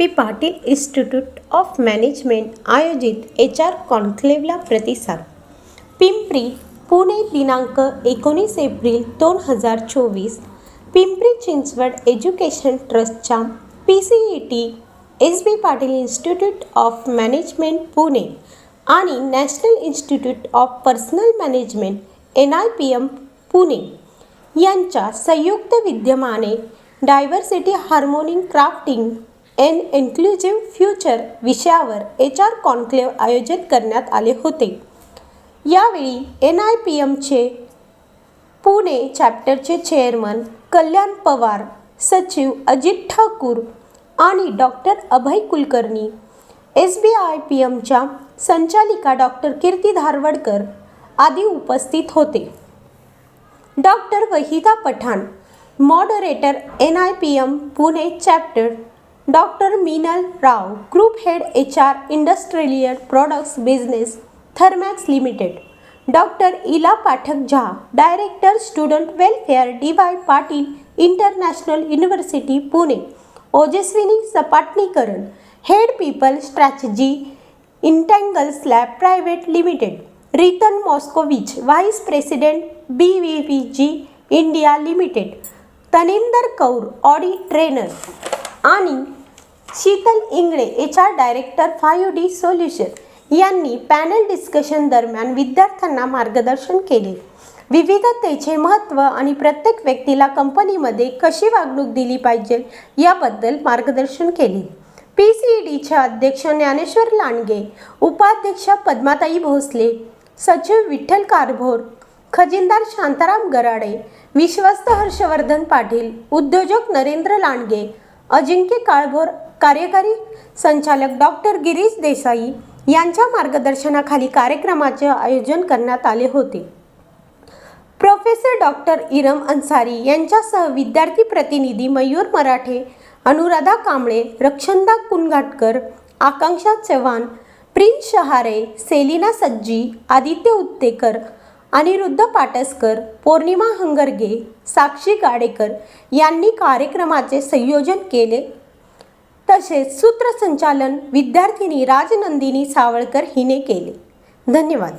P Patil institute of management आयोजित H R कॉन्क्लेव्हला प्रतिसाद. पिंपरी पुणे दिनांक एकोणीस एप्रिल दोन हजार चोवीस. पिंपरी चिंचवड एज्युकेशन ट्रस्टच्या P C E T S B Patil institute of management Pune आणि national institute of personnel management N I P M Pune यांच्या संयुक्त विद्यमाने diversity harmonising crafting an inclusive future विषयावर एच आर कॉन्क्लेव्ह आयोजित करण्यात आले होते. यावेळी एन आय पी एमचे पुणे चॅप्टरचे चेअरमन कल्याण पवार सचिव अजित ठाकूर आणि doctor Abhay Kulkarni S B I P एमच्या संचालिका डॉक्टर कीर्ती धारवडकर आदी उपस्थित होते. Doctor Waheeda Pathan moderator N I P M Pune chapter doctor Meenal Rao group head H R industrial products business Thermax limited. Doctor Ila Pathak Jha director student welfare D Y Patil international university Pune. Ojaswini Sapatnikaran head people strategy Intangle slab private limited. Ritan Moskovich vice president B V V G India limited. Taninder Kaur Audi trainer. आणि Sheetal Ingale H R director five D solution यांनी panel discussion दरम्यान विद्यार्थ्यांना मार्गदर्शन केले. विविधतेचे महत्त्व आणि प्रत्येक व्यक्तीला कंपनीमध्ये कशी वागणूक दिली पाहिजे याबद्दल मार्गदर्शन केले. पी सी ई डीचे अध्यक्ष ज्ञानेश्वर लांडगे उपाध्यक्ष पद्माताई भोसले सचिव विठ्ठल कारभोर खजिनदार शांताराम गराडे विश्वस्त हर्षवर्धन पाटील उद्योजक नरेंद्र लांडगे अजिंक्य काळभोर कार्यकारी संचालक डॉक्टर गिरीश देसाई यांच्या मार्गदर्शनाखाली कार्यक्रमाचे आयोजन करण्यात आले होते. प्रोफेसर डॉक्टर इरम अन्सारी यांच्यासह विद्यार्थी प्रतिनिधी मयूर मराठे अनुराधा कांबळे रक्षंदा कुनघाटकर आकांक्षा चव्हाण प्रिन्स शहारे सेलिना सज्जी आदित्य उत्तेकर अनिरुद्ध पाटसकर पौर्णिमा हंगरगे साक्षी गाडेकर यांनी कार्यक्रमाचे संयोजन केले. तसेच सूत्रसंचालन विद्यार्थिनी राजनंदिनी सावळकर हिने केले. धन्यवाद.